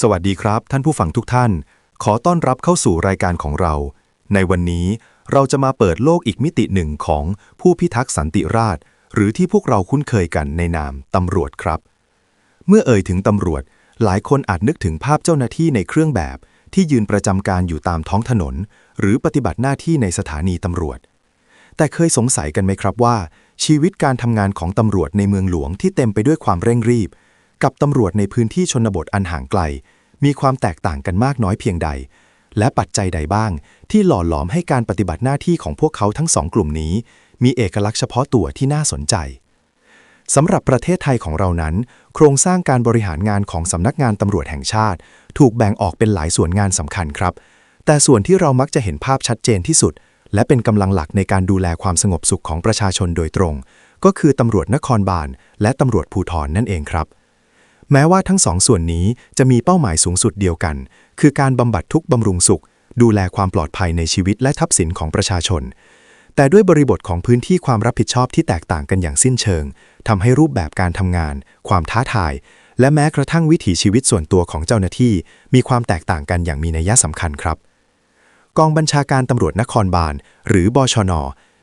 สวัสดีครับ ท่านผู้ฟังทุกท่าน ขอต้อนรับเข้าสู่รายการของเรา ในวันนี้เราจะมาเปิดโลกอีกมิติหนึ่งของผู้พิทักษ์สันติราษฎร์หรือที่พวกเราคุ้นเคยกันในนามตำรวจครับ เมื่อเอ่ยถึงตำรวจ หลายคนอาจนึกถึงภาพเจ้าหน้าที่ในเครื่องแบบ ที่ยืนประจำการอยู่ตามท้องถนน หรือปฏิบัติหน้าที่ในสถานีตำรวจ แต่เคยสงสัยกันไหมครับว่า ชีวิตการทำงานของตำรวจในเมืองหลวงที่เต็มไปด้วยความเร่งรีบ กับตำรวจในพื้นที่ชนบทอันห่างไกล มีความแตกต่างกันมากน้อยเพียงใด และปัจจัยใดบ้าง ที่หล่อหลอมให้การปฏิบัติหน้าที่ของพวกเขาทั้งสองกลุ่มนี้ มีเอกลักษณ์เฉพาะตัวที่น่าสนใจสำหรับประเทศไทยของเรานั้น โครงสร้างการบริหารงานของสำนักงานตำรวจแห่งชาติ ถูกแบ่งออกเป็นหลายส่วนงานสำคัญครับ แต่ส่วนที่เรามักจะเห็นภาพชัดเจนที่สุด และเป็นกำลังหลักในการดูแลความสงบสุขของประชาชนโดยตรง ก็คือตำรวจนครบาลและตำรวจภูธรนั่นเองครับ แม้ว่าทั้งสองส่วนนี้จะมีเป้าหมายสูงสุดเดียวกัน คือการบำบัดทุกบำรุงสุข ดูแลความปลอดภัยในชีวิตและทรัพย์สินของประชาชน แต่ด้วยบริบทของพื้นที่ความรับผิดชอบที่แตกต่างกันอย่างสิ้นเชิงทำให้รูปแบบการทำงาน ความท้าทาย และแม้กระทั่งวิถีชีวิตส่วนตัวของเจ้าหน้าที่ มีความแตกต่างกันอย่างมีนัยสำคัญครับ กองบัญชาการตำรวจนครบาล หรือบชน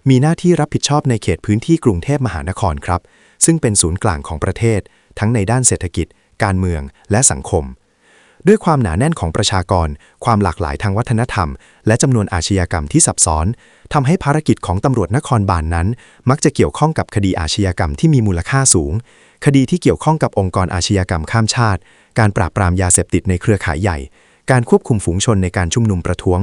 มีหน้าที่รับผิดชอบในเขตพื้นที่กรุงเทพมหานครครับ ซึ่งเป็นศูนย์กลางของประเทศ ทั้งในด้านเศรษฐกิจ การเมืองและสังคม ด้วยความหนาแน่นของประชากร ความหลากหลายทางวัฒนธรรม และจำนวนอาชญากรรมที่ซับซ้อนทำให้ภารกิจของตำรวจนครบาลนนั้น มักจะเกี่ยวข้องกับคดีอาชญากรรมที่มีมูลค่าสูง คดีที่เกี่ยวข้องกับองค์กรอาชญากรรมข้ามชาติ การปราบปรามยาเสพติดในเครือข่ายใหญ่ การควบคุมฝูงชนในการชุมนุมประท้วง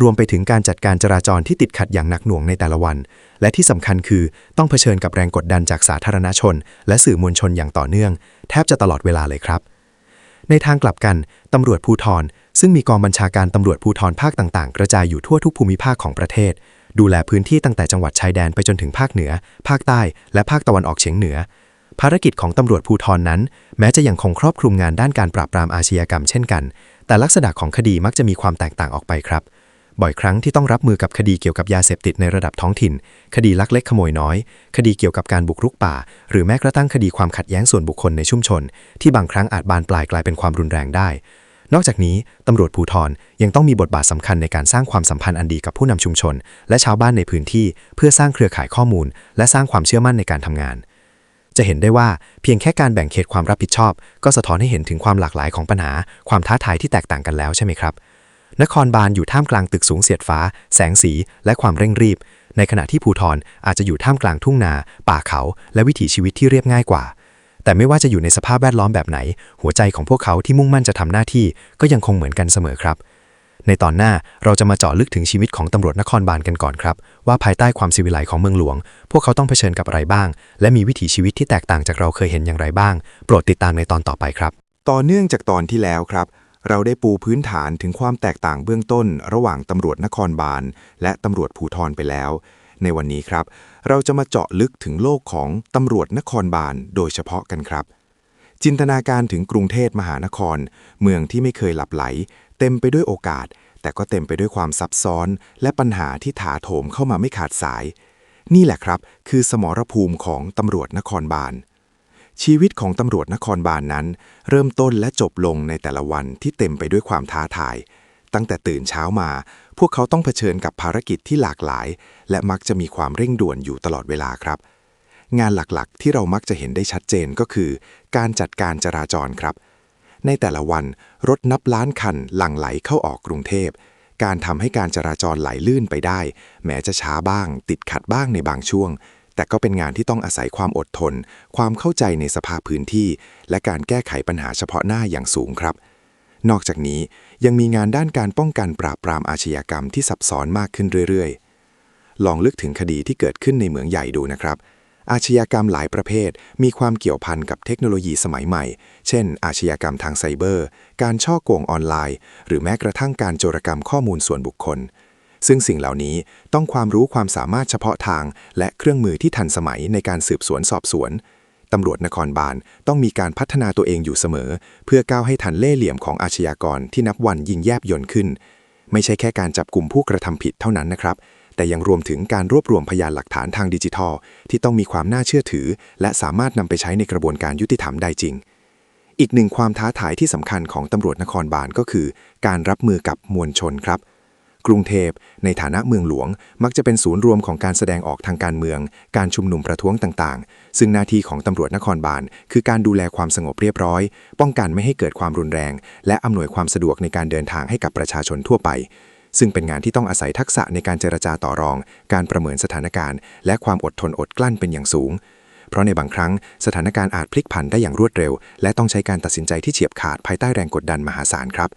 รวมไปถึงการจัดการจราจรที่ติดขัดอย่างหนักหน่วงในแต่ละวัน และที่สำคัญคือต้องเผชิญกับแรงกดดันจากสาธารณชน และสื่อมวลชนอย่างต่อเนื่อง แทบจะตลอดเวลาเลยครับ ในทางกลับกันตำรวจภูธรซึ่งมีกองบัญชาการตำรวจภูธรภาคต่างๆ กระจายอยู่ทั่วทุกภูมิภาคของประเทศ ดูแลพื้นที่ตั้งแต่จังหวัดชายแดนไปจนถึงภาคเหนือ ภาคใต้ และภาคตะวันออกเฉียงเหนือ ภารกิจของตำรวจภูธรนั้น แม้จะยังคงครอบคลุมงานด้านการปราบปรามอาชญากรรมเช่นกัน แต่ลักษณะของคดีมักจะมีความแตกต่างออกไปครับ บ่อยครั้งที่ต้องรับมือกับคดีเกี่ยวกับยาเสพติดในระดับท้องถิ่น คดีลักเล็กขโมยน้อย คดีเกี่ยวกับการบุกรุกป่า หรือแม้กระทั่งคดีความขัดแย้งส่วนบุคคลในชุมชน ที่บางครั้งอาจบานปลายกลายเป็นความรุนแรงได้ นอกจากนี้ตำรวจภูธรยังต้องมีบทบาทสำคัญในการสร้างความสัมพันธ์อันดีกับผู้นำชุมชน และชาวบ้านในพื้นที่ เพื่อสร้างเครือข่ายข้อมูล และสร้างความเชื่อมั่นในการทำงานจะเห็นได้ว่าเพียงแค่การแบ่งเขตความรับผิดชอบ ก็สะท้อนให้เห็นถึงความหลากหลายของปัญหา ความท้าทายที่แตกต่างกันแล้วใช่ไหมครับ นครบาลอยู่ท่ามกลางตึกสูงเสียดฟ้า แสงสี และความเร่งรีบ ในขณะที่ภูธรอาจจะอยู่ท่ามกลางทุ่งนา ป่าเขา และวิถีชีวิตที่เรียบง่ายกว่า แต่ไม่ว่าจะอยู่ในสภาพแวดล้อมแบบไหน หัวใจของพวกเขาที่มุ่งมั่นจะทำหน้าที่ก็ยังคงเหมือนกันเสมอครับ ในตอนหน้าเราจะมาเจาะลึกถึงชีวิตของตำรวจนครบาลกันก่อนครับ ว่าภายใต้ความสิวิไลของเมืองหลวง พวกเขาต้องเผชิญกับอะไรบ้าง และมีวิถีชีวิตที่แตกต่างจากเราเคยเห็นอย่างไรบ้าง โปรดติดตามในตอนต่อไปครับ ต่อเนื่องจากตอนที่แล้วครับ เราได้ปูพื้นฐานถึงความแตกต่างเบื้องต้น ระหว่างตำรวจนครบาล และตำรวจภูธรไปแล้ว ในวันนี้ครับ เราจะมาเจาะลึกถึงโลกของตำรวจนครบาลโดยเฉพาะกันครับ จินตนาการถึงกรุงเทพมหานคร เมืองที่ไม่เคยหลับไหล เต็มไปด้วยโอกาส แต่ก็เต็มไปด้วยความซับซ้อน และปัญหาที่ถาโถมเข้ามาไม่ขาดสาย นี่แหละครับ คือสมรภูมิของตำรวจนครบาล ชีวิตของตำรวจนครบาลนนั้น เริ่มต้นและจบลงในแต่ละวันที่เต็มไปด้วยความท้าทาย ตั้งแต่ตื่นเช้ามา พวกเขาต้องเผชิญกับภารกิจที่หลากหลาย และมักจะมีความเร่งด่วนอยู่ตลอดเวลาครับ งานหลักๆ ที่เรามักจะเห็นได้ชัดเจนก็คือ การจัดการจราจรครับ ในแต่ละวันรถนับล้านคันหลั่งไหลเข้าออกกรุงเทพการทำให้การจราจรไหลลื่นไปได้ แม้จะช้าบ้าง ติดขัดบ้างในบางช่วง แต่ก็เป็นงานที่ต้องอาศัยความอดทน ความเข้าใจในสภาพพื้นที่ และการแก้ไขปัญหาเฉพาะหน้าอย่างสูงครับ นอกจากนี้ยังมีงานด้านการป้องกันปราบปรามอาชญากรรมที่ซับซ้อนมากขึ้นเรื่อยๆ ลองลึกถึงคดีที่เกิดขึ้นในเมืองใหญ่ดูนะครับ อาชญากรรมหลายประเภท มีความเกี่ยวพันกับเทคโนโลยีสมัยใหม่ เช่น อาชญากรรมทางไซเบอร์ การช่อโกงออนไลน์ หรือแม้กระทั่งการโจรกรรมข้อมูลส่วนบุคคล ซึ่งสิ่งเหล่านี้ต้องความรู้ความสามารถเฉพาะทาง และเครื่องมือที่ทันสมัยในการสืบสวนสอบสวนตำรวจนครบาลต้องมีการพัฒนาตัวเองอยู่เสมอ เพื่อก้าวให้ทันเล่เหลี่ยมของอาชญากรที่นับวันยิ่งแยบยลขึ้น ไม่ใช่แค่การจับกลุ่มผู้กระทำผิดเท่านั้นนะครับ แต่ยังรวมถึงการรวบรวมพยานหลักฐานทางดิจิทัล ที่ต้องมีความน่าเชื่อถือ และสามารถนำไปใช้ในกระบวนการยุติธรรมได้จริง อีกหนึ่งความท้าทายที่สำคัญของตำรวจนครบาลก็คือ การรับมือกับมวลชนครับ กรุงเทพ ในฐานะเมืองหลวง มักจะเป็นศูนย์รวมของการแสดงออกทางการเมือง การชุมนุมประท้วงต่างๆ ซึ่งหน้าที่ของตำรวจนครบาล คือการดูแลความสงบเรียบร้อย ป้องกันไม่ให้เกิดความรุนแรง และอำนวยความสะดวกในการเดินทางให้กับประชาชนทั่วไป ซึ่งเป็นงานที่ต้องอาศัยทักษะในการเจรจาต่อรอง การประเมินสถานการณ์ และความอดทนอดกลั้นเป็นอย่างสูงเพราะในบางครั้งสถานการณ์อาจพลิกผันได้อย่างรวดเร็ว และต้องใช้การตัดสินใจที่เฉียบขาดภายใต้แรงกดดันมหาศาลครับ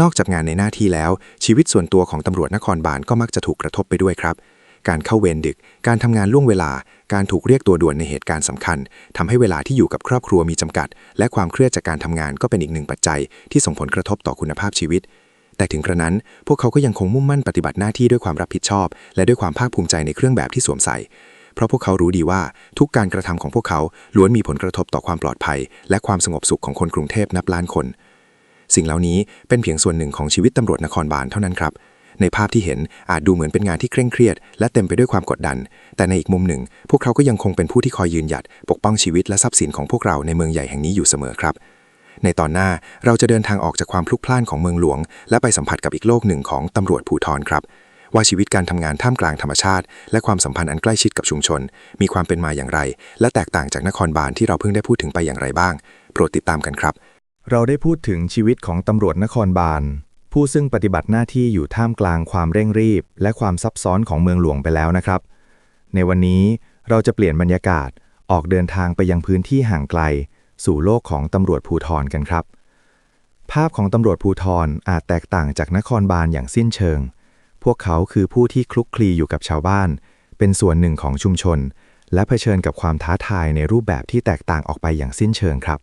นอกจากงานในหน้าที่แล้ว ชีวิตส่วนตัวของตำรวจนครบาลก็มักจะถูกกระทบไปด้วยครับ การเข้าเวรดึก การทำงานล่วงเวลา การถูกเรียกตัวด่วนในเหตุการณ์สำคัญทำให้เวลาที่อยู่กับครอบครัวมีจำกัด และความเครียดจากการทำงานก็เป็นอีกหนึ่งปัจจัย ที่ส่งผลกระทบต่อคุณภาพชีวิต แต่ถึงกระนั้น พวกเขาก็ยังคงมุ่งมั่นปฏิบัติหน้าที่ด้วยความรับผิดชอบ และด้วยความภาคภูมิใจในเครื่องแบบที่สวมใส่เพราะพวกเขารู้ดีว่าทุกการกระทำของพวกเขาล้วนมีผลกระทบต่อความปลอดภัย และความสงบสุขของคนกรุงเทพนับล้านคน สิ่งเหล่านี้เป็นเพียงส่วนหนึ่งของชีวิตตำรวจนครบาลเท่านั้นครับ ในภาพที่เห็นอาจดูเหมือนเป็นงานที่เคร่งเครียด และเต็มไปด้วยความกดดัน แต่ในอีกมุมหนึ่ง พวกเขาก็ยังคงเป็นผู้ที่คอยยืนหยัด ปกป้องชีวิตและทรัพย์สินของพวกเราในเมืองใหญ่แห่งนี้อยู่เสมอครับในตอนหน้าเราจะเดินทางออกจากความพลุกพล่านของเมืองหลวง และไปสัมผัสกับอีกโลกหนึ่งของตำรวจภูธรครับ ว่าชีวิตการทำงานท่ามกลางธรรมชาติ และความสัมพันธ์อันใกล้ชิดกับชุมชน มีความเป็นมาอย่างไร และแตกต่างจากนครบาลที่เราเพิ่งได้พูดถึงไปอย่างไรบ้าง โปรดติดตามกันครับ เราได้พูดถึงชีวิตของตำรวจนครบาล ผู้ซึ่งปฏิบัติหน้าที่อยู่ท่ามกลางความเร่งรีบ และความซับซ้อนของเมืองหลวงไปแล้วนะครับ ในวันนี้เราจะเปลี่ยนบรรยากาศออกเดินทางไปยังพื้นที่ห่างไกล สู่โลกของตำรวจภูธรกันครับ ภาพของตำรวจภูธรอาจแตกต่างจากนครบาลอย่างสิ้นเชิง พวกเขาคือผู้ที่คลุกคลีอยู่กับชาวบ้าน เป็นส่วนหนึ่งของชุมชน และเผชิญกับความท้าทายในรูปแบบที่แตกต่างออกไปอย่างสิ้นเชิงครับ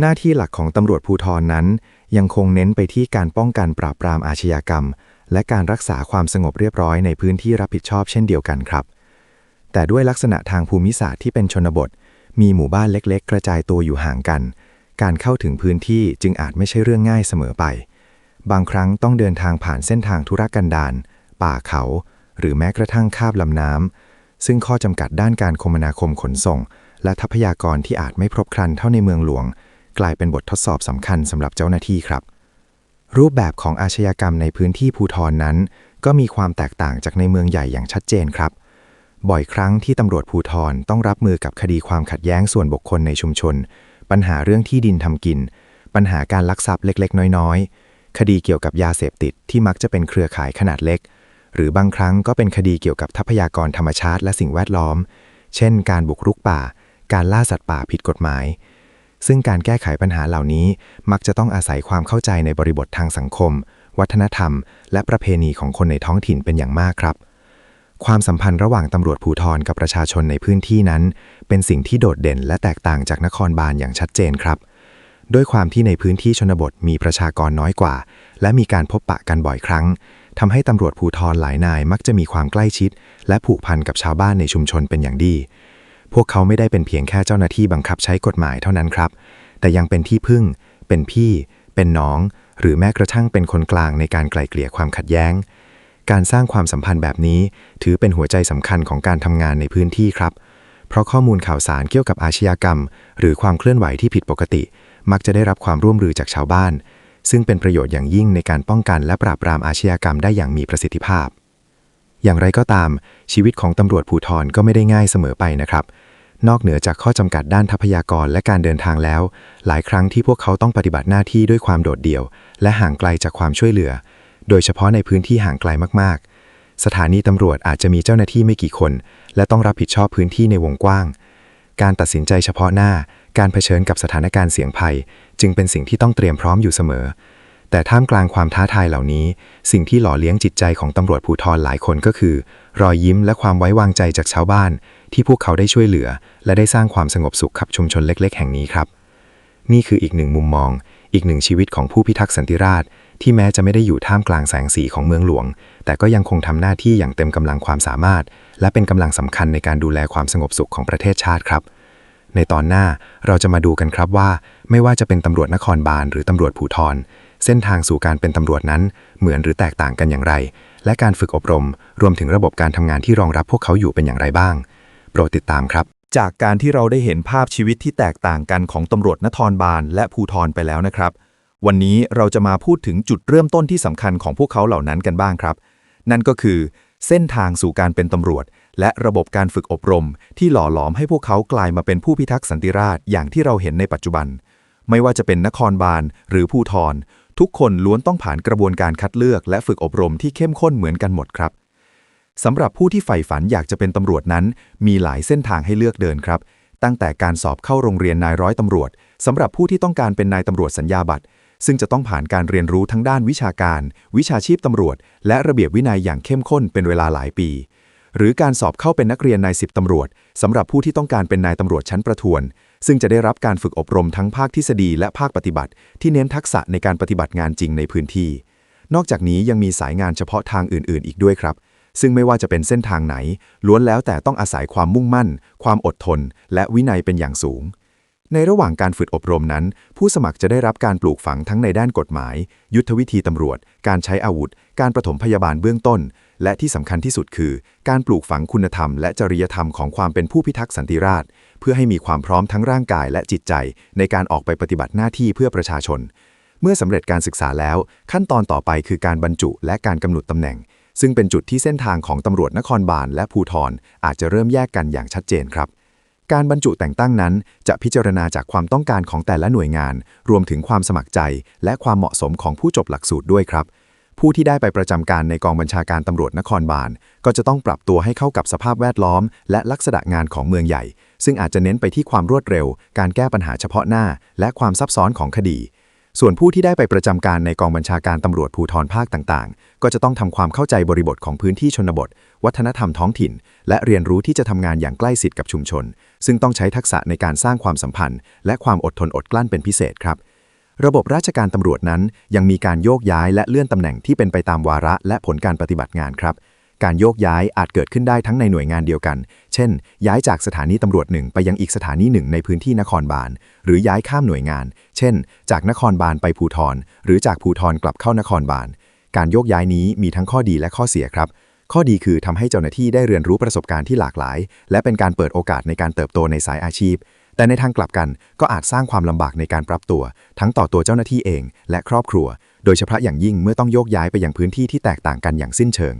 หน้าที่หลักของตำรวจภูธรนั้น ยังคงเน้นไปที่การป้องกันปราบปรามอาชญากรรม และการรักษาความสงบเรียบร้อยในพื้นที่รับผิดชอบเช่นเดียวกันครับ แต่ด้วยลักษณะทางภูมิศาสตร์ที่เป็นชนบท มีหมู่บ้านเล็ก ๆ กระจายตัวอยู่ห่างกัน การเข้าถึงพื้นที่จึงอาจไม่ใช่เรื่องง่ายเสมอไป บางครั้งต้องเดินทางผ่านเส้นทางธุรกันดารป่าเขา หรือแม้กระทั่งคาบลำน้ำซึ่งข้อจำกัดด้านการคมนาคมขนส่ง และทรัพยากรที่อาจไม่ครบครันเท่าในเมืองหลวง กลายเป็นบททดสอบสำคัญสำหรับเจ้าหน้าที่ครับ รูปแบบของอาชญากรรมในพื้นที่ภูทรนั้น ก็มีความแตกต่างจากในเมืองใหญ่อย่างชัดเจนครับ บ่อยครั้งที่ตำรวจภูทรต้องรับมือกับคดีความขัดแย้งส่วนบุคคลในชุมชน ปัญหาเรื่องที่ดินทำกิน ปัญหาการลักทรัพย์เล็กๆ น้อยๆ คดีเกี่ยวกับยาเสพติดที่มักจะเป็นเครือข่ายขนาดเล็ก หรือบางครั้งก็เป็นคดีเกี่ยวกับทรัพยากรธรรมชาติและสิ่งแวดล้อม เช่น การบุกรุกป่า การล่าสัตว์ป่าผิดกฎหมาย ซึ่งการแก้ไขปัญหาเหล่านี้มักจะต้องอาศัยความเข้าใจในบริบททางสังคม วัฒนธรรม และประเพณีของคนในท้องถิ่นเป็นอย่างมากครับ ความสัมพันธ์ระหว่างตำรวจภูธรกับประชาชนในพื้นที่นั้น เป็นสิ่งที่โดดเด่นและแตกต่างจากนครบาลอย่างชัดเจนครับ ด้วยความที่ในพื้นที่ชนบทมีประชากรน้อยกว่า และมีการพบปะกันบ่อยครั้งทำให้ตำรวจภูธรหลายนายมักจะมีความใกล้ชิด และผูกพันกับชาวบ้านในชุมชนเป็นอย่างดี พวกเขาไม่ได้เป็นเพียงแค่เจ้าหน้าที่บังคับใช้กฎหมายเท่านั้นครับ แต่ยังเป็นที่พึ่ง เป็นพี่ เป็นน้อง หรือแม้กระทั่งเป็นคนกลางในการไกล่เกลี่ยความขัดแย้ง การสร้างความสัมพันธ์แบบนี้ ถือเป็นหัวใจสำคัญของการทำงานในพื้นที่ครับ เพราะข้อมูลข่าวสารเกี่ยวกับอาชญากรรม หรือความเคลื่อนไหวที่ผิดปกติ มักจะได้รับความร่วมมือจากชาวบ้าน ซึ่งเป็นประโยชน์อย่างยิ่งในการป้องกันและปราบปรามอาชญากรรมได้อย่างมีประสิทธิภาพ อย่างไรก็ตาม ชีวิตของตำรวจภูธรก็ไม่ได้ง่ายเสมอไปนะครับ นอกเหนือจากข้อจำกัดด้านทรัพยากรและการเดินทางแล้ว หลายครั้งที่พวกเขาต้องปฏิบัติหน้าที่ด้วยความโดดเดี่ยว และห่างไกลจากความช่วยเหลือ โดยเฉพาะในพื้นที่ห่างไกลมากๆ สถานีตำรวจอาจจะมีเจ้าหน้าที่ไม่กี่คน และต้องรับผิดชอบพื้นที่ในวงกว้าง การตัดสินใจเฉพาะหน้า การเผชิญกับสถานการณ์เสี่ยงภัย จึงเป็นสิ่งที่ต้องเตรียมพร้อมอยู่เสมอ แต่ท่ามกลางความท้าทายเหล่านี้ สิ่งที่หล่อเลี้ยงจิตใจของตำรวจภูธรหลายคนก็คือ รอยยิ้มและความไว้วางใจจากชาวบ้าน ที่พวกเขาได้ช่วยเหลือ และได้สร้างความสงบสุขกับชุมชนเล็ก ๆ แห่งนี้ครับ นี่คืออีกหนึ่งมุมมอง อีกหนึ่งชีวิตของผู้พิทักษ์สันติราษฎร์ที่แม้จะไม่ได้อยู่ท่ามกลางแสงสีของเมืองหลวง แต่ก็ยังคงทำหน้าที่อย่างเต็มกำลังความสามารถ และเป็นกำลังสำคัญในการดูแลความสงบสุขของประเทศชาติครับในตอนหน้าเราจะมาดูกันครับว่า ไม่ว่าจะเป็นตำรวจนครบาลหรือตำรวจภูธร เส้นทางสู่การเป็นตำรวจนั้นเหมือนหรือแตกต่างกันอย่างไร และการฝึกอบรม รวมถึงระบบการทำงานที่รองรับพวกเขาอยู่เป็นอย่างไรบ้าง โปรดติดตามครับ จากการที่เราได้เห็นภาพชีวิตที่แตกต่างกันของตำรวจนครบาลและภูธรไปแล้วนะครับ วันนี้เราจะมาพูดถึงจุดเริ่มต้นที่สำคัญของพวกเขาเหล่านั้นกันบ้างครับ นั่นก็คือ เส้นทางสู่การเป็นตำรวจ และระบบการฝึกอบรม ที่หล่อหลอมให้พวกเขากลายมาเป็นผู้พิทักษ์สันติราษฎร์อย่างที่เราเห็นในปัจจุบัน ไม่ว่าจะเป็นนครบาลหรือภูธร ทุกคนล้วนต้องผ่านกระบวนการคัดเลือกและฝึกอบรมที่เข้มข้นเหมือนกันหมดครับสำหรับผู้ที่ใฝ่ฝันอยากจะเป็นตำรวจนั้น มีหลายเส้นทางให้เลือกเดินครับ ตั้งแต่การสอบเข้าโรงเรียนนายร้อยตำรวจสำหรับผู้ที่ต้องการเป็นนายตำรวจสัญญาบัตรซึ่งจะต้องผ่านการเรียนรู้ทั้งด้านวิชาการ วิชาชีพตำรวจ และระเบียบวินัยอย่างเข้มข้นเป็นเวลาหลายปี หรือการสอบเข้าเป็นนักเรียนนายสิบตำรวจสำหรับผู้ที่ต้องการเป็นนายตำรวจชั้นประทวน ซึ่งจะได้รับการฝึกอบรมทั้งภาคทฤษฎีและภาคปฏิบัติ ที่เน้นทักษะในการปฏิบัติงานจริงในพื้นที่ นอกจากนี้ยังมีสายงานเฉพาะทางอื่น ๆ อีกด้วยครับ ซึ่งไม่ว่าจะเป็นเส้นทางไหน ล้วนแล้วแต่ต้องอาศัยความมุ่งมั่น ความอดทน และวินัยเป็นอย่างสูง ในระหว่างการฝึกอบรมนั้น ผู้สมัครจะได้รับการปลูกฝังทั้งในด้านกฎหมาย ยุทธวิธีตำรวจ การใช้อาวุธ การปฐมพยาบาลเบื้องต้น และที่สำคัญที่สุดคือ การปลูกฝังคุณธรรมและจริยธรรมของความเป็นผู้พิทักษ์สันติราษฎร์เพื่อให้มีความพร้อมทั้งร่างกายและจิตใจ ในการออกไปปฏิบัติหน้าที่เพื่อประชาชน เมื่อสำเร็จการศึกษาแล้ว ขั้นตอนต่อไปคือการบรรจุและการกำหนดตำแหน่ง ซึ่งเป็นจุดที่เส้นทางของตำรวจนครบาลและภูธรอาจจะเริ่มแยกกันอย่างชัดเจนครับ การบรรจุแต่งตั้งนั้นจะพิจารณาจากความต้องการของแต่ละหน่วยงาน รวมถึงความสมัครใจ และความเหมาะสมของผู้จบหลักสูตรด้วยครับ ผู้ที่ได้ไปประจำการในกองบัญชาการตำรวจนครบาล ก็จะต้องปรับตัวให้เข้ากับสภาพแวดล้อม และลักษณะงานของเมืองใหญ่ ซึ่งอาจจะเน้นไปที่ความรวดเร็ว การแก้ปัญหาเฉพาะหน้า และความซับซ้อนของคดี ส่วนผู้ที่ได้ไปประจำการในกองบัญชาการตำรวจภูธรภาคต่างๆ ก็จะต้องทำความเข้าใจบริบทของพื้นที่ชนบท วัฒนธรรมท้องถิ่น และเรียนรู้ที่จะทำงานอย่างใกล้ชิดกับชุมชน ซึ่งต้องใช้ทักษะในการสร้างความสัมพันธ์ และความอดทนอดกลั้นเป็นพิเศษครับ ระบบราชการตำรวจนั้นยังมีการโยกย้ายและเลื่อนตำแหน่งที่เป็นไปตามวาระและผลการปฏิบัติงานครับ การโยกย้ายอาจเกิดขึ้นได้ทั้งในหน่วยงานเดียวกัน เช่น ย้ายจากสถานีตำรวจหนึ่งไปยังอีกสถานีหนึ่งในพื้นที่นครบาล หรือย้ายข้ามหน่วยงาน เช่น จากนครบาลไปภูธรหรือจากภูธรกลับเข้านครบาล การโยกย้ายนี้มีทั้งข้อดีและข้อเสียครับ ข้อดีคือทำให้เจ้าหน้าที่ได้เรียนรู้ประสบการณ์ที่หลากหลาย และเป็นการเปิดโอกาสในการเติบโตในสายอาชีพ แต่ในทางกลับกันก็อาจสร้างความลำบากในการปรับตัว ทั้งต่อตัวเจ้าหน้าที่เอง และครอบครัว โดยเฉพาะอย่างยิ่งเมื่อต้องโยกย้ายไปยังพื้นที่ที่แตกต่างกันอย่างสิ้นเชิง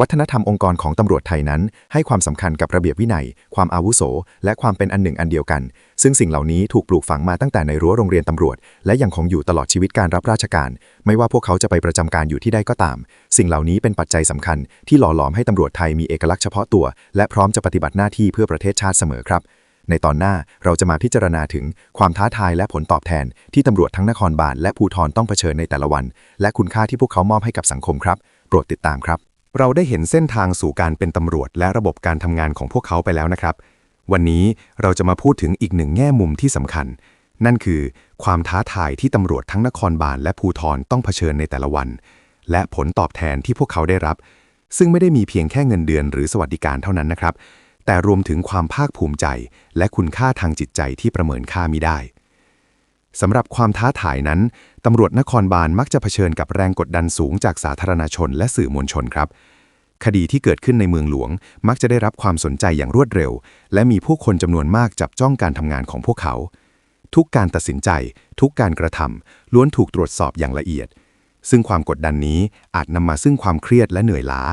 วัฒนธรรมองค์กรของตำรวจไทยนั้น ให้ความสำคัญกับระเบียบวินัย ความอาวุโส และความเป็นอันหนึ่งอันเดียวกัน ซึ่งสิ่งเหล่านี้ถูกปลูกฝังมาตั้งแต่ในรั้วโรงเรียนตำรวจ และยังคงอยู่ตลอดชีวิตการรับราชการ ไม่ว่าพวกเขาจะไปประจำการอยู่ที่ใดก็ตาม สิ่งเหล่านี้เป็นปัจจัยสำคัญ ที่หล่อหลอมให้ตำรวจไทยมีเอกลักษณ์เฉพาะตัว และพร้อมจะปฏิบัติหน้าที่เพื่อประเทศชาติเสมอครับในตอนหน้าเราจะมาพิจารณาถึงความท้าทายและผลตอบแทน ที่ตำรวจทั้งนครบาลและภูธรต้องเผชิญในแต่ละวัน และคุณค่าที่พวกเขามอบให้กับสังคมครับ โปรดติดตามครับ เราได้เห็นเส้นทางสู่การเป็นตำรวจและระบบการทำงานของพวกเขาไปแล้วนะครับ วันนี้เราจะมาพูดถึงอีกหนึ่งแง่มุมที่สำคัญ นั่นคือความท้าทายที่ตำรวจทั้งนครบาลและภูธรต้องเผชิญในแต่ละวัน และผลตอบแทนที่พวกเขาได้รับ ซึ่งไม่ได้มีเพียงแค่เงินเดือนหรือสวัสดิการเท่านั้นนะครับ แต่รวมถึงความภาคภูมิใจ และคุณค่าทางจิตใจที่ประเมินค่ามิได้ สำหรับความท้าทายนั้น ตำรวจนครบาลมักจะเผชิญกับแรงกดดันสูงจากสาธารณชนและสื่อมวลชนครับ คดีที่เกิดขึ้นในเมืองหลวง มักจะได้รับความสนใจอย่างรวดเร็ว และมีผู้คนจำนวนมากจับจ้องการทำงานของพวกเขา ทุกการตัดสินใจ ทุกการกระทำล้วนถูกตรวจสอบอย่างละเอียด ซึ่งความกดดันนี้อาจนำมาซึ่งความเครียดและเหนื่อยล้า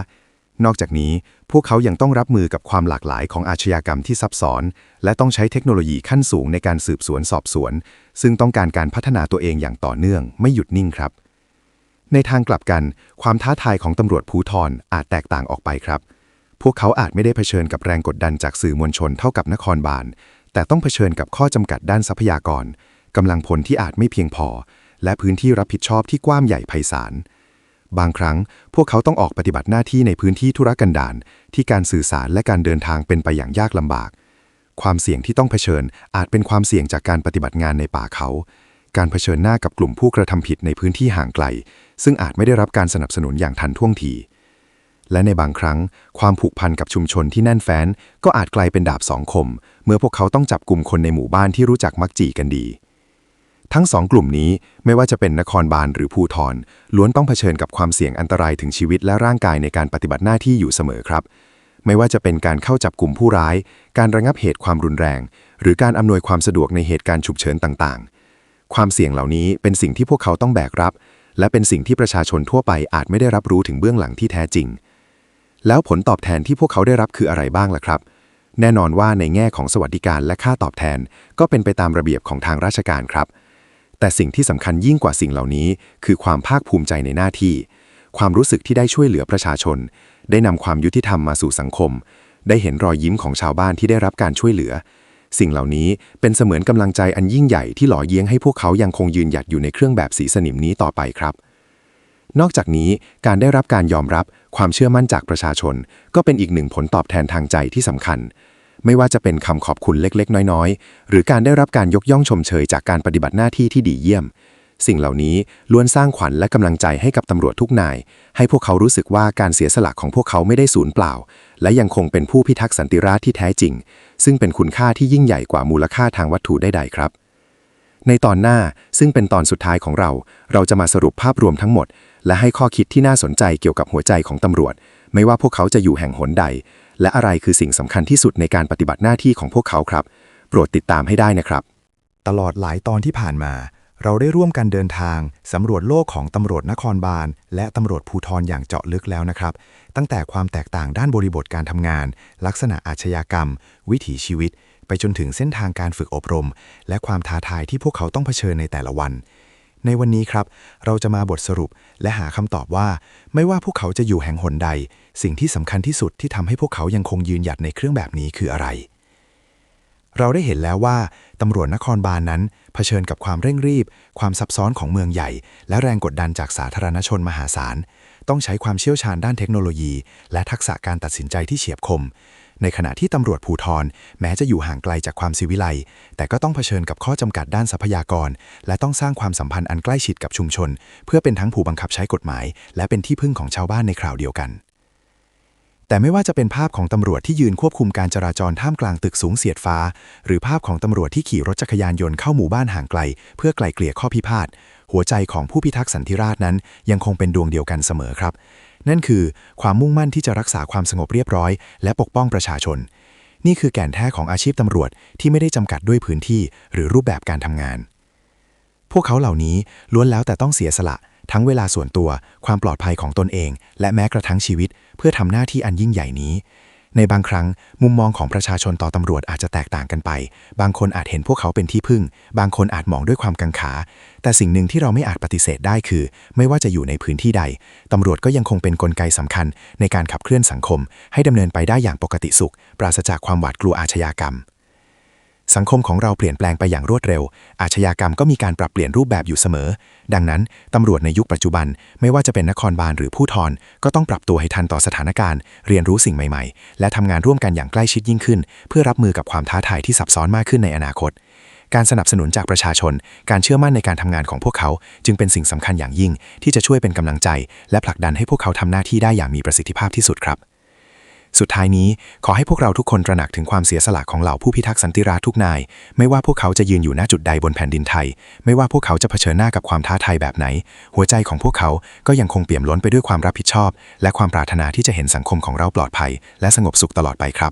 นอกจากนี้ พวกเขายังต้องรับมือกับความหลากหลายของอาชญากรรมที่ซับซ้อน และต้องใช้เทคโนโลยีขั้นสูงในการสืบสวนสอบสวน ซึ่งต้องการการพัฒนาตัวเองอย่างต่อเนื่อง ไม่หยุดนิ่งครับ ในทางกลับกัน ความท้าทายของตำรวจภูธรอาจแตกต่างออกไปครับ พวกเขาอาจไม่ได้เผชิญกับแรงกดดันจากสื่อมวลชนเท่ากับนครบาล แต่ต้องเผชิญกับข้อจำกัดด้านทรัพยากรกำลังพลที่อาจไม่เพียงพอ และพื้นที่รับผิดชอบที่กว้างใหญ่ไพศาลบางครั้งพวกเขาต้องออกปฏิบัติหน้าที่ในพื้นที่ธุรกันดารที่การสื่อสารและการเดินทางเป็นไปอย่างยากลำบาก ความเสี่ยงที่ต้องเผชิญอาจเป็นความเสี่ยงจากการปฏิบัติงานในป่าเขา การเผชิญหน้ากับกลุ่มผู้กระทำผิดในพื้นที่ห่างไกล ซึ่งอาจไม่ได้รับการสนับสนุนอย่างทันท่วงที และในบางครั้ง ความผูกพันกับชุมชนที่แน่นแฟ้น ก็อาจกลายเป็นดาบสองคม เมื่อพวกเขาต้องจับกลุ่มคนในหมู่บ้านที่รู้จักมักจีกันดี ทั้งสองกลุ่มนี้ไม่ว่าจะเป็นนครบาลหรือภูธรล้วนต้องเผชิญกับความเสี่ยงอันตรายถึงชีวิตและร่างกายในการปฏิบัติหน้าที่อยู่เสมอครับ ไม่ว่าจะเป็นการเข้าจับกลุ่มผู้ร้าย การระงับเหตุความรุนแรง หรือการอำนวยความสะดวกในเหตุการณ์ฉุกเฉินต่างๆ ความเสี่ยงเหล่านี้เป็นสิ่งที่พวกเขาต้องแบกรับ และเป็นสิ่งที่ประชาชนทั่วไปอาจไม่ได้รับรู้ถึงเบื้องหลังที่แท้จริง แล้วผลตอบแทนที่พวกเขาได้รับคืออะไรบ้างล่ะครับ แน่นอนว่าในแง่ของสวัสดิการและค่าตอบแทน ก็เป็นไปตามระเบียบของทางราชการครับ แต่สิ่งที่สำคัญยิ่งกว่าสิ่งเหล่านี้ คือความภาคภูมิใจในหน้าที่ ความรู้สึกที่ได้ช่วยเหลือประชาชน ได้นำความยุติธรรมมาสู่สังคม ได้เห็นรอยยิ้มของชาวบ้านที่ได้รับการช่วยเหลือ สิ่งเหล่านี้เป็นเสมือนกำลังใจอันยิ่งใหญ่ที่หล่อเลี้ยงให้พวกเขายังคงยืนหยัดอยู่ในเครื่องแบบสีสนิมนี้ต่อไปครับ นอกจากนี้การได้รับการยอมรับความเชื่อมั่นจากประชาชน ก็เป็นอีกหนึ่งผลตอบแทนทางใจที่สำคัญ ไม่ว่าจะเป็นคำขอบคุณเล็กๆ น้อยๆ หรือการได้รับการยกย่องชมเชยจากการปฏิบัติหน้าที่ที่ดีเยี่ยม สิ่งเหล่านี้ล้วนสร้างขวัญและกำลังใจให้กับตำรวจทุกนาย ให้พวกเขารู้สึกว่าการเสียสละของพวกเขาไม่ได้สูญเปล่า และยังคงเป็นผู้พิทักษ์สันติราษฎร์ที่แท้จริง ซึ่งเป็นคุณค่าที่ยิ่งใหญ่กว่ามูลค่าทางวัตถุใดๆครับ ในตอนหน้าซึ่งเป็นตอนสุดท้ายของเรา เราจะมาสรุปภาพรวมทั้งหมด และให้ข้อคิดที่น่าสนใจเกี่ยวกับหัวใจของตำรวจ ไม่ว่าพวกเขาจะอยู่แห่งหนใด และอะไรคือสิ่งสำคัญที่สุดในการปฏิบัติหน้าที่ของพวกเขาครับ โปรดติดตามให้ได้นะครับ ตลอดหลายตอนที่ผ่านมา เราได้ร่วมกันเดินทาง สำรวจโลกของตำรวจนครบาล และตำรวจภูธรอย่างเจาะลึกแล้วนะครับ ตั้งแต่ความแตกต่างด้านบริบทการทำงาน ลักษณะอาชญากรรม วิถีชีวิต ไปจนถึงเส้นทางการฝึกอบรม และความท้าทายที่พวกเขาต้องเผชิญในแต่ละวัน ในวันนี้ครับ เราจะมาบทสรุปและหาคำตอบว่า ไม่ว่าพวกเขาจะอยู่แห่งหนใด สิ่งที่สำคัญที่สุดที่ทำให้พวกเขายังคงยืนหยัดในเครื่องแบบนี้คืออะไรเราได้เห็นแล้วว่าตำรวจนครบาลนนั้น เผชิญกับความเร่งรีบ ความซับซ้อนของเมืองใหญ่ และแรงกดดันจากสาธารณชนมหาศาล ต้องใช้ความเชี่ยวชาญด้านเทคโนโลยี และทักษะการตัดสินใจที่เฉียบคม ในขณะที่ตำรวจภูทรแม้จะอยู่ห่างไกลจากความสิวิไลแต่ก็ต้องเผชิญกับข้อจำกัดด้านทรัพยากร และต้องสร้างความสัมพันธ์อันใกล้ชิดกับชุมชน เพื่อเป็นทั้งผู้บังคับใช้กฎหมาย และเป็นที่พึ่งของชาวบ้านในคราวเดียวกัน แต่ไม่ว่าจะเป็นภาพของตำรวจที่ยืนควบคุมการจราจรท่ามกลางตึกสูงเสียดฟ้า หรือภาพของตำรวจที่ขี่รถจักรยานยนต์เข้าหมู่บ้านห่างไกล เพื่อไกลเกลี่ยข้อพิพาท หัวใจของผู้พิทักษ์สันติราษฎร์นั้น ยังคงเป็นดวงเดียวกันเสมอครับ นั่นคือความมุ่งมั่นที่จะรักษาความสงบเรียบร้อย และปกป้องประชาชน นี่คือแก่นแท้ของอาชีพตำรวจที่ไม่ได้จำกัดด้วยพื้นที่ หรือรูปแบบการทำงาน พวกเขาเหล่านี้ล้วนแล้วแต่ต้องเสียสละ ทั้งเวลาส่วนตัว ความปลอดภัยของตนเอง และแม้กระทั่งชีวิต เพื่อทำหน้าที่อันยิ่งใหญ่นี้ ในบางครั้ง มุมมองของประชาชนต่อตำรวจอาจจะแตกต่างกันไป บางคนอาจเห็นพวกเขาเป็นที่พึ่ง บางคนอาจมองด้วยความกังขา แต่สิ่งหนึ่งที่เราไม่อาจปฏิเสธได้คือ ไม่ว่าจะอยู่ในพื้นที่ใดตำรวจก็ยังคงเป็นนกลไกสำคัญ ในการขับเคลื่อนสังคม ให้ดำเนินไปได้อย่างปกติสุข ปราศจากความหวาดกลัวอาชญากรรม สังคมของเราเปลี่ยนแปลงไปอย่างรวดเร็ว อาชญากรรมก็มีการปรับเปลี่ยนรูปแบบอยู่เสมอ ดังนั้น ตำรวจในยุคปัจจุบัน ไม่ว่าจะเป็นนครบาลหรือผู้ทรก็ต้องปรับตัวให้ทันต่อสถานการณ์ เรียนรู้สิ่งใหม่ๆ และทำงานร่วมกันอย่างใกล้ชิดยิ่งขึ้น เพื่อรับมือกับความท้าทายที่ซับซ้อนมากขึ้นในอนาคต การสนับสนุนจากประชาชน การเชื่อมั่นในการทำงานของพวกเขา จึงเป็นสิ่งสำคัญอย่างยิ่ง ที่จะช่วยเป็นกำลังใจ และผลักดันให้พวกเขาทำหน้าที่ได้อย่างมีประสิทธิภาพที่สุดครับ สุดท้ายนี้ขอให้พวกเราทุกคนตระหนักถึงความเสียสละของเหล่าผู้พิทักษ์สันติราษทุกนาย ไม่ว่าพวกเขาจะยืนอยู่ณจุดใดบนแผ่นดินไทย ไม่ว่าพวกเขาจะเผชิญหน้ากับความท้าทายแบบไหน หัวใจของพวกเขาก็ยังคงเปี่ยมล้นไปด้วยความรับผิดชอบ และความปรารถนาที่จะเห็นสังคมของเราปลอดภัย และสงบสุขตลอดไปครับ